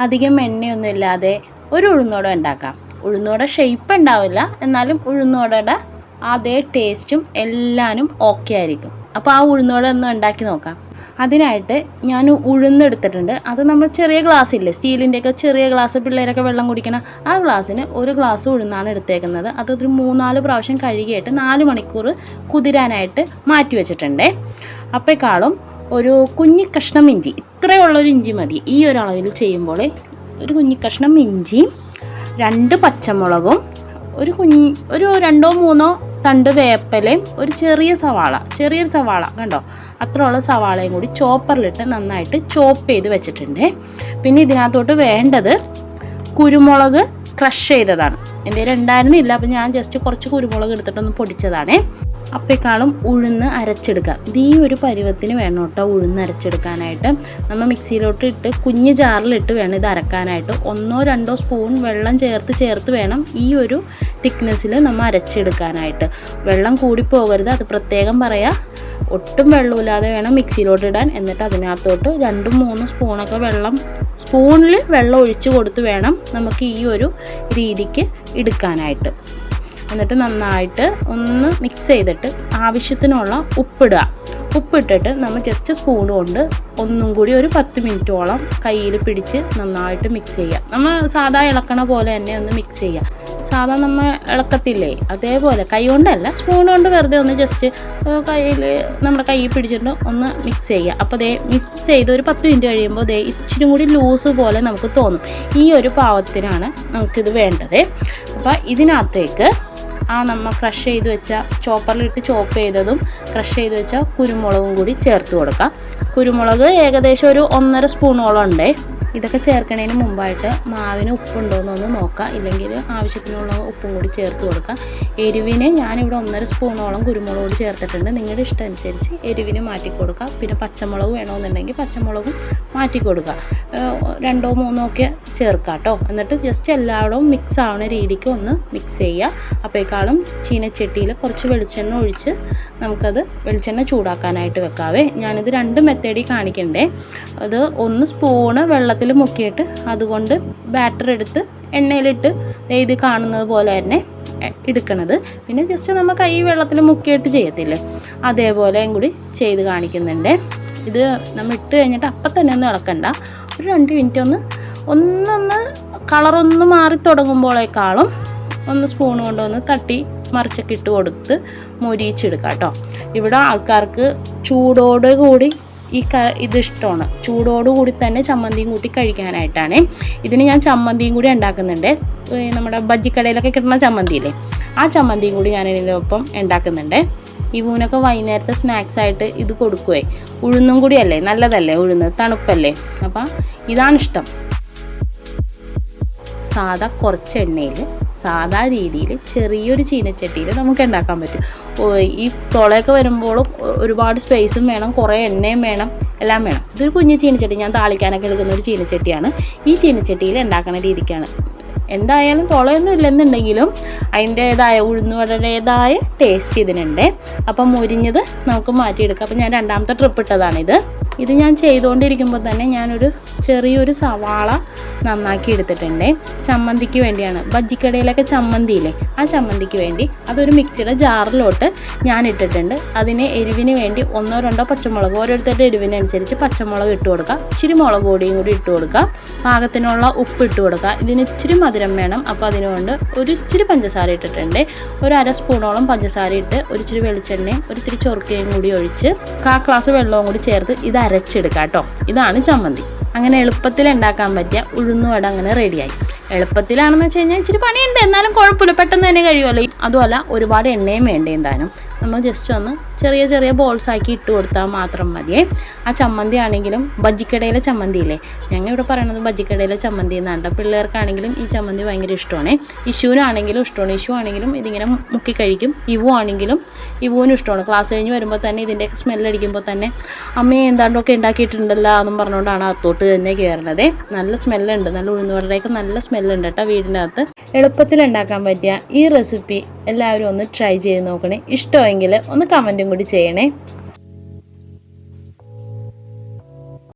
അധികം എണ്ണയൊന്നും ഇല്ലാതെ ഒരു ഉഴുന്നോട ഉണ്ടാക്കാം. ഉഴുന്നോട ഷേപ്പ് ഉണ്ടാവില്ല. എന്നാലും ഉഴുന്നോടയുടെ അതേ ടേസ്റ്റും എല്ലാനും ഓക്കെ ആയിരിക്കും. അപ്പോൾ ആ ഉഴുന്നോട ഒന്ന് ഉണ്ടാക്കി നോക്കാം. അതിനായിട്ട് ഞാൻ ഉഴുന്നെടുത്തിട്ടുണ്ട്. അത് നമ്മൾ ചെറിയ ഗ്ലാസ് ഇല്ലേ? സ്റ്റീലിന്റെയൊക്കെ ചെറിയ ഗ്ലാസ് പിള്ളേരൊക്കെ വെള്ളം കുടിക്കണ ആ ഗ്ലാസ്സിന് ഒരു ഗ്ലാസ് ഉഴുന്നാണ് എടുത്തേക്കുന്നത്. അത് അതൊരു മൂന്നാൽ പ്രാവശ്യം കഴുകിയിട്ട് നാല് മണിക്കൂർ കുതിരാനായിട്ട് മാറ്റി വെച്ചിട്ടുണ്ട്. അപ്പോഴേക്കാളും ഒരു കുഞ്ഞി കഷ്ണം ഇഞ്ചി. ഇത്രയുള്ളൊരു ഇഞ്ചി മതി. ഈ ഒരു അളവിൽ ചെയ്യുമ്പോൾ ഒരു കുഞ്ഞി കഷ്ണം ഇഞ്ചിയും രണ്ട് പച്ചമുളകും ഒരു കുഞ്ഞി ഒരു രണ്ടോ മൂന്നോ തണ്ട് വേപ്പലയും ഒരു ചെറിയ സവാള ചെറിയൊരു സവാള കണ്ടോ? അത്രയുള്ള സവാളയും കൂടി ചോപ്പറിലിട്ട് നന്നായിട്ട് ചോപ്പ് ചെയ്ത് വെച്ചിട്ടുണ്ട്. പിന്നെ ഇതിനകത്തോട്ട് വേണ്ടത് കുരുമുളക് ക്രഷ് ചെയ്തതാണ്. എന്റെ കയ്യിൽ ഉണ്ടായിരുന്നില്ല അപ്പം ഞാൻ ജസ്റ്റ് കുറച്ച് കുരുമുളക് എടുത്തിട്ടൊന്ന് പൊടിച്ചതാണേ. അപ്പോഴേക്കാളും ഉഴുന്ന് അരച്ചെടുക്കാം ഈ ഒരു പരുവത്തിന് വേണം കേട്ടോ ഉഴുന്ന് അരച്ചെടുക്കാനായിട്ട്. നമ്മൾ മിക്സിയിലോട്ട് ഇട്ട് കുഞ്ഞ് ജാറിലിട്ട് വേണം ഇത് അരക്കാനായിട്ട്. ഒന്നോ രണ്ടോ സ്പൂൺ വെള്ളം ചേർത്ത് ചേർത്ത് വേണം ഈ ഒരു തിക്നെസ്സിൽ നമ്മൾ അരച്ചെടുക്കാനായിട്ട്. വെള്ളം കൂടി പോകരുത് അത് പ്രത്യേകം പറയാം. ഒട്ടും വെള്ളമില്ലാതെ വേണം മിക്സിയിലോട്ട് ഇടാൻ എന്നിട്ട് അതിനകത്തോട്ട് രണ്ടും മൂന്നും സ്പൂണൊക്കെ വെള്ളം സ്പൂണിൽ വെള്ളം ഒഴിച്ച് കൊടുത്ത് വേണം നമുക്ക് ഈ ഒരു രീതിക്ക് എടുക്കാനായിട്ട്. എന്നിട്ട് നന്നായിട്ട് ഒന്ന് മിക്സ് ചെയ്തിട്ട് ആവശ്യത്തിനുള്ള ഉപ്പിടുക. ഉപ്പിട്ടിട്ട് നമ്മൾ ജസ്റ്റ് സ്പൂൺ കൊണ്ട് ഒന്നും കൂടി ഒരു പത്ത് മിനിറ്റോളം കയ്യിൽ പിടിച്ച് നന്നായിട്ട് മിക്സ് ചെയ്യുക. നമ്മൾ സാധാ ഇളക്കണ പോലെ തന്നെ ഒന്ന് മിക്സ് ചെയ്യുക. സാധാ നമ്മൾ ഇളക്കത്തില്ലേ? അതേപോലെ കൈ കൊണ്ടല്ല സ്പൂൺ കൊണ്ട് വെറുതെ ഒന്ന് ജസ്റ്റ് കയ്യിൽ നമ്മുടെ കൈ പിടിച്ചിട്ട് ഒന്ന് മിക്സ് ചെയ്യുക. അപ്പോൾ ദേ മിക്സ് ചെയ്ത് ഒരു പത്ത് മിനിറ്റ് കഴിയുമ്പോൾ ദേ ഇച്ചിരി കൂടി ലൂസ് പോലെ നമുക്ക് തോന്നും. ഈ ഒരു പാവത്തിനാണ് നമുക്കിത് വേണ്ടത്. അപ്പോൾ ഇതിനകത്തേക്ക് ആ നമ്മൾ ക്രഷ് ചെയ്ത് വെച്ച ചോപ്പറിലിട്ട് ചോപ്പ് ചെയ്തതും ക്രഷ് ചെയ്ത് വെച്ച കുരുമുളകും കൂടി ചേർത്ത് കൊടുക്കാം. കുരുമുളക് ഏകദേശം ഒരു ഒന്നര സ്പൂണോളം ഉണ്ടേ. ഇതൊക്കെ ചേർക്കുന്നതിന് മുമ്പായിട്ട് മാവിന് ഉപ്പുണ്ടോ എന്നൊന്ന് നോക്കാം. ഇല്ലെങ്കിൽ ആവശ്യത്തിനുള്ള ഉപ്പും കൂടി ചേർത്ത് കൊടുക്കാം. എരിവിന് ഞാനിവിടെ ഒന്നര സ്പൂണോളം കുരുമുളക് കൂടി ചേർത്തിട്ടുണ്ട്. നിങ്ങളുടെ ഇഷ്ടം അനുസരിച്ച് എരിവിന് മാറ്റി കൊടുക്കുക പിന്നെ പച്ചമുളക് വേണമെന്നുണ്ടെങ്കിൽ പച്ചമുളകും മാറ്റി കൊടുക്കുക രണ്ടോ മൂന്നോ ഒക്കെ ചേർക്കാം കേട്ടോ. എന്നിട്ട് ജസ്റ്റ് എല്ലായിടവും മിക്സ് ആവുന്ന രീതിക്ക് ഒന്ന് മിക്സ് ചെയ്യുക അപ്പോഴേക്കാളും ചീനച്ചട്ടിയിൽ കുറച്ച് വെളിച്ചെണ്ണ ഒഴിച്ച് നമുക്കത് വെളിച്ചെണ്ണ ചൂടാക്കാനായിട്ട് വെക്കാവേ. ഞാനിത് രണ്ട് മെത്തേഡിൽ കാണിക്കണ്ടേ. അത് ഒന്ന് സ്പൂണ് വെള്ളത്തിൽ മുക്കിയിട്ട് അതുകൊണ്ട് ബാറ്റർ എടുത്ത് എണ്ണയിലിട്ട് ഇത് കാണുന്നത് പോലെ തന്നെ എടുക്കണത്. പിന്നെ ജസ്റ്റ് നമ്മൾ കൈ വെള്ളത്തിൽ മുക്കിയിട്ട് ചെയ്യത്തില്ലേ? അതേപോലെയും കൂടി ചെയ്ത് കാണിക്കുന്നുണ്ട്. ഇത് നമ്മൾ ഇട്ട് കഴിഞ്ഞിട്ട് അപ്പം തന്നെ ഒന്നും ഇളക്കണ്ട. ഒരു രണ്ട് മിനിറ്റ് ഒന്ന് ഒന്നൊന്ന് കളറൊന്ന് മാറി തുടങ്ങുമ്പോഴേക്കാളും ഒന്ന് സ്പൂൺ കൊണ്ടൊന്ന് തട്ടി മറിച്ചൊക്കെ ഇട്ട് കൊടുത്ത് മൊരിയിച്ചെടുക്കാം കേട്ടോ. ഇവിടെ ആൾക്കാർക്ക് ചൂടോട് കൂടി ഈ ക ഇത് ഇഷ്ടമാണ്. ചൂടോട് കൂടി തന്നെ ചമ്മന്തിയും കൂട്ടി കഴിക്കാനായിട്ടാണ്. ഇതിന് ഞാൻ ചമ്മന്തിയും കൂടി ഉണ്ടാക്കുന്നുണ്ട്. നമ്മുടെ ബജ്ജിക്കടയിലൊക്കെ കിട്ടുന്ന ചമ്മന്തിയില്ലേ? ആ ചമ്മന്തിയും കൂടി ഞാൻ ഇതിനൊപ്പം ഉണ്ടാക്കുന്നുണ്ട്. ഇവൂനൊക്കെ വൈകുന്നേരത്തെ സ്നാക്സ് ആയിട്ട് ഇത് കൊടുക്കുവേ. ഉഴുന്നും കൂടിയല്ലേ? നല്ലതല്ലേ ഉഴുന്ന്? തണുപ്പല്ലേ? അപ്പം ഇതാണ് ഇഷ്ടം. സാധാ കുറച്ച് എണ്ണയിൽ സാധാ രീതിയിൽ ചെറിയൊരു ചീനച്ചട്ടിയിൽ നമുക്ക് ഉണ്ടാക്കാൻ പറ്റും. ഈ തുളയൊക്കെ വരുമ്പോൾ ഒരുപാട് സ്പേസും വേണം കുറേ എണ്ണയും വേണം എല്ലാം വേണം. ഇതൊരു കുഞ്ഞു ചീനച്ചട്ടി ഞാൻ താളിക്കാനൊക്കെ എടുക്കുന്ന ഒരു ചീനച്ചട്ടിയാണ്. ഈ ചീനച്ചട്ടിയിൽ ഉണ്ടാക്കുന്ന രീതിക്കാണ്. എന്തായാലും തുളയൊന്നും ഇല്ലെന്നുണ്ടെങ്കിലും അതിന്റേതായ ഉഴുന്നുവടയുടേതായ ടേസ്റ്റ് ഇതിനുണ്ട്. അപ്പം മുരിഞ്ഞത് നമുക്ക് മാറ്റിയെടുക്കാം. അപ്പം ഞാൻ രണ്ടാമത്തെ ട്രിപ്പ് ഇട്ടതാണിത്. ഇത് ഞാൻ ചെയ്തുകൊണ്ടിരിക്കുമ്പോൾ തന്നെ ഞാനൊരു ചെറിയൊരു സവാള നന്നാക്കി എടുത്തിട്ടുണ്ട്. ചമ്മന്തിക്ക് വേണ്ടിയാണ്. ബജ്ജിക്കടയിലൊക്കെ ചമ്മന്തിയില്ലേ ആ ചമ്മന്തിക്ക് വേണ്ടി അതൊരു മിക്സിയുടെ ജാറിലോട്ട് ഞാൻ ഇട്ടിട്ടുണ്ട്. അതിന് എരിവിന് വേണ്ടി ഒന്നോ രണ്ടോ പച്ചമുളക് ഓരോരുത്തരുടെ എരിവിനനുസരിച്ച് പച്ചമുളക് ഇട്ട് കൊടുക്കുക ഇച്ചിരി മുളക് പൊടിയും കൂടി ഇട്ട് കൊടുക്കുക പാകത്തിനുള്ള ഉപ്പ് ഇട്ട് കൊടുക്കുക ഇതിന് ഇച്ചിരി മധുരം വേണം. അപ്പോൾ അതിനുകൊണ്ട് ഒരു ഇച്ചിരി പഞ്ചസാര ഇട്ടിട്ടുണ്ട്. ഒരു അര സ്പൂണോളം പഞ്ചസാര ഇട്ട് ഒരു ഇച്ചിരി വെളിച്ചെണ്ണയും ഒരു ഇത്തിരി ചൊറുക്കയും കൂടി ഒഴിച്ച് കാ ഗ്ലാസ് വെള്ളവും കൂടി ചേർത്ത് ഇത് അരച്ചെടുക്കാം കേട്ടോ. ഇതാണ് ചമ്മന്തി. അങ്ങനെ എളുപ്പത്തിൽ ഉണ്ടാക്കാൻ പറ്റിയ ഉഴുന്നുവട അങ്ങനെ റെഡിയായി എളുപ്പത്തിലാണെന്ന് വെച്ച് കഴിഞ്ഞാൽ ഇച്ചിരി പണിയുണ്ട്. എന്നാലും കുഴപ്പമില്ല. പെട്ടെന്ന് തന്നെ കഴിയുമല്ലോ. അതുമല്ല ഒരുപാട് എണ്ണയും വേണ്ട എന്തായാലും. നമ്മൾ ജസ്റ്റ് ഒന്ന് ചെറിയ ചെറിയ ബോൾസ് ആക്കി ഇട്ട് കൊടുത്താൽ മാത്രം മതിയേ. ആ ചമ്മന്തി ആണെങ്കിലും ബജ്ജിക്കടയിലെ ചമ്മന്തി ഇല്ലേ ഞങ്ങൾ ഇവിടെ പറയുന്നത് ബജ്ജിക്കടയിലെ ചമ്മന്തി എന്നാണ് പിള്ളേർക്കാണെങ്കിലും ഈ ചമ്മന്തി ഭയങ്കര ഇഷ്ടമാണ്. ഇഷുവിനാണെങ്കിലും ഇഷ്ടമാണ്. ഇഷു ആണെങ്കിലും ഇതിങ്ങനെ മുക്കി കഴിക്കും. ഇവു ആണെങ്കിലും ഇവുവിനും ഇഷ്ടമാണ്. ക്ലാസ് കഴിഞ്ഞ് വരുമ്പോൾ തന്നെ ഇതിന്റെയൊക്കെ സ്മെല്ലടിക്കുമ്പോൾ തന്നെ അമ്മയെ എന്താണ്ടൊക്കെ ഉണ്ടാക്കിയിട്ടുണ്ടല്ലോ? എന്നും പറഞ്ഞുകൊണ്ടാണ് അത്തോട്ട് തന്നെ കയറുന്നത് നല്ല സ്മെല്ലുണ്ട് നല്ല ഉഴുന്നുവടയൊക്കെ നല്ല സ്മെല്ലുണ്ട് കേട്ടോ വീടിന്റെ അകത്ത് എളുപ്പത്തിൽ ഉണ്ടാക്കാൻ പറ്റിയ ഈ റെസിപ്പി എല്ലാവരും ഒന്ന് ട്രൈ ചെയ്ത് നോക്കണേ. ഇഷ്ടമെങ്കിൽ ഒന്ന് കമന്റും കൂടി ചെയ്യണേ.